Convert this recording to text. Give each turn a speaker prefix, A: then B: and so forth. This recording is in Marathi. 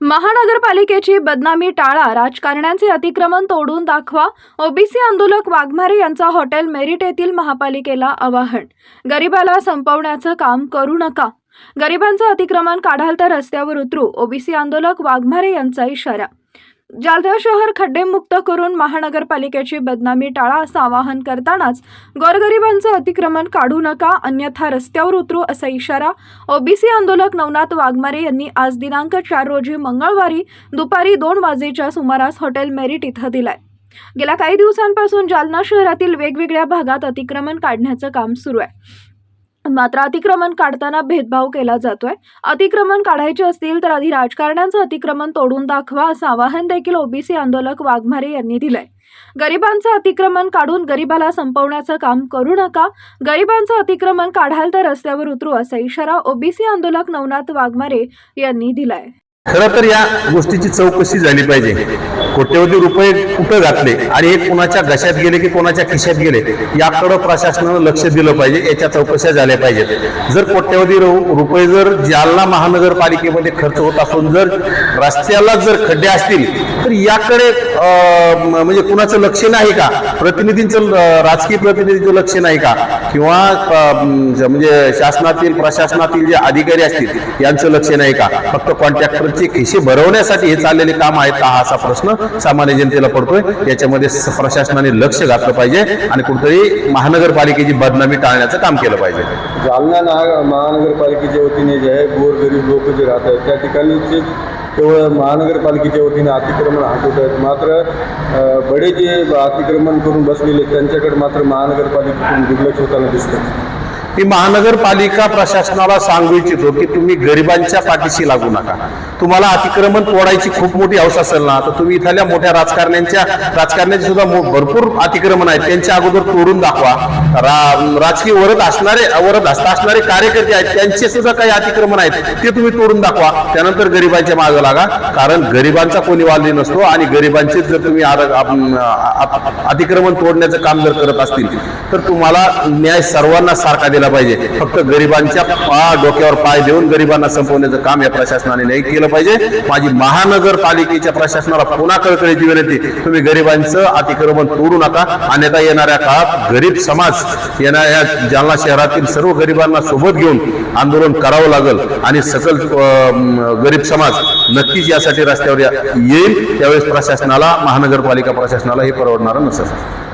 A: महानगरपालिकेची बदनामी टाळा राजकारण्यांचे अतिक्रमण तोडून दाखवा ओबीसी आंदोलक वाघमारे यांचा हॉटेल मेरिट येथील महापालिकेला आवाहन. गरिबाला संपवण्याचं काम करू नका. गरिबांचं अतिक्रमण काढाल तर रस्त्यावर उतरू ओबीसी आंदोलक वाघमारे यांचा इशारा. जालना शहर खड्डेमुक्त करून महानगरपालिकेची बदनामी टाळा असं आवाहन करतानाच गोरगरिबांचं अतिक्रमण काढू नका अन्यथा रस्त्यावर उतरू असा इशारा ओबीसी आंदोलक नवनाथ वाघमारे यांनी आज दिनांक चार रोजी मंगळवारी दुपारी दोन वाजेच्या सुमारास हॉटेल मेरिट इथं दिलाय. गेल्या काही दिवसांपासून जालना शहरातील वेगवेगळ्या भागात अतिक्रमण काढण्याचं काम सुरू आहे. मात्र अतिक्रमण काढताना भेदभाव केला जातोय. अतिक्रमण काढायचे असतील तर आधी राजकारण्यांचं अतिक्रमण तोडून दाखवा असं आवाहन देखील ओबीसी आंदोलक वाघमारे यांनी दिलंय. गरिबांचं अतिक्रमण काढून गरिबाला संपवण्याचं काम करू नका. गरिबांचं अतिक्रमण काढाल तर रस्त्यावर उतरू असा इशारा ओबीसी आंदोलक नवनाथ वाघमारे यांनी दिलाय.
B: खरं तर या गोष्टीची चौकशी झाली पाहिजे. कोट्यवधी रुपये कुठं घातले? आणि हे कोणाच्या घशात गेले की कोणाच्या खिशात गेले? याकडं प्रशासनानं लक्ष दिलं पाहिजे याच्या चौकशा झाल्या पाहिजेत. जर कोट्यवधी रु- रुपये जर जालना महानगरपालिकेमध्ये खर्च होत असून जर रस्त्याला जर खड्डे असतील तर याकडे म्हणजे कुणाचं लक्ष नाही का? प्रतिनिधींचं राजकीय प्रतिनिधींचं लक्ष नाही का? किंवा म्हणजे शासनातील प्रशासनातील जे अधिकारी असतील यांचं लक्ष नाही का? फक्त कॉन्ट्रॅक्टरचे खिशे भरवण्यासाठी हे चाललेले काम आहेत का? हा असा प्रश्न सामान्य जनतेला पडतोय. याच्यामध्ये प्रशासनाने लक्ष घातलं पाहिजे आणि कुठेतरी महानगरपालिकेची बदनामी टाळण्याचं काम केलं पाहिजे.
C: जालना महानगरपालिकेच्या वतीने जे आहे गोरगरीब लोक जे राहत आहेत त्या ठिकाणी केवळ महानगरपालिकेच्या वतीने अतिक्रमण हटवत आहेत मात्र बडे जे अतिक्रमण करून बसलेले त्यांच्याकडे मात्र महानगरपालिकेतून दुर्लक्ष होताना दिसतं
B: मी महानगरपालिका प्रशासनाला सांगू इच्छितो की तुम्ही गरिबांच्या पाठीशी लागू नका. तुम्हाला अतिक्रमण तोडायची खूप मोठी हौस असेल ना तर तुम्ही इथल्या मोठ्या राजकारण्यांच्या राजकारण्याचे सुद्धा भरपूर अतिक्रमण आहेत. त्यांच्या अगोदर तोडून दाखवा. रा- राजकीय वरद असणारे वरद हस्त असणारे कार्यकर्ते आहेत. त्यांचे सुद्धा काही अतिक्रमण आहेत. ते तुम्ही तोडून दाखवा. त्यानंतर गरिबांच्या मागे लागा. कारण गरिबांचा कोणी वाली नसतो आणि गरिबांचेच जर तुम्ही अतिक्रमण तोडण्याचं काम जर करत असतील तर तुम्हाला न्याय सर्वांना सारखा दिला पाहिजे. फक्त गरिबांच्या पा डोक्यावर पाय देऊन गरिबांना संपवण्याचं काम या प्रशासनाने नाही केलं पाहिजे. माझी महानगरपालिकेच्या प्रशासनाला पुन्हा कळकळीची विनंती तुम्ही गरिबांचं अतिक्रमण तोडू नका. अन्यथा येणाऱ्या काळात गरीब समाज येणाऱ्या जालना शहरातील सर्व गरिबांना सोबत घेऊन आंदोलन करावं लागेल. आणि सकल गरीब समाज नक्कीच यासाठी रस्त्यावर या- येईल. त्यावेळेस प्रशासनाला महानगरपालिका प्रशासनाला हे परवडणार नसेल.